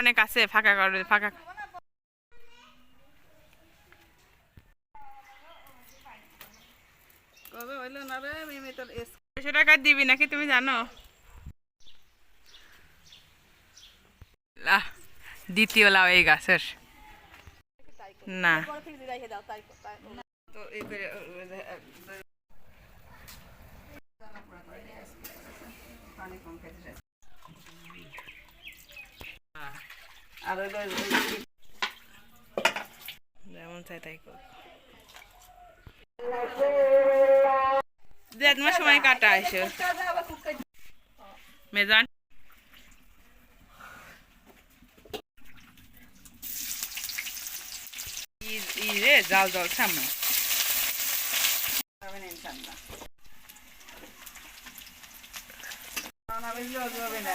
অনেক আছে ফাঁকা করে ফাঁকা টাকা দিবি নাকি তুমি জানো? দ্বিতীয় লাউ এই গাছের। না তো এই করে পানি কম খেতে আর যেমন চাই তাই কর। যে তোমার সময় কাটা এসে। মেজান। ই- ই জাল জল সামনে না না, না, বেশি হবে না।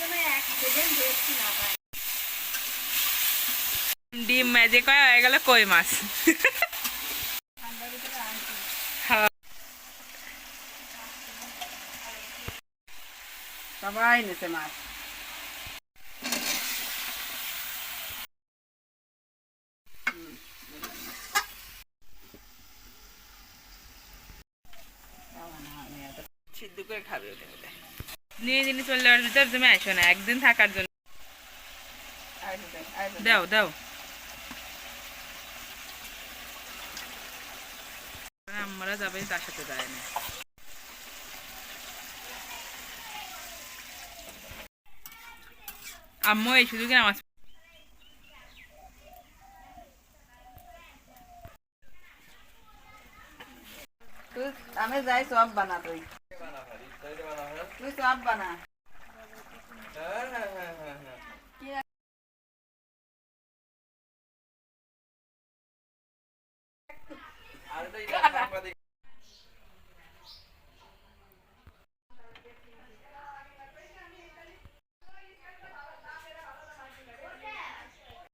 না ডিম ম্যাজিক হয়ে গেল কই মাছ? সবাই নিচে মাছ। সিদ্ধ করে খাবে ওটা নিয়ে যিনি চলে যাওয়ার ভিতর তুমি আসো না, একদিন থাকার জন্য। দাও দাও। আমরা যাবে, তার সাথে যায় না। আম্মু, এই কি তুই, আমি যাই, সব বানা তুই তুই সব বানা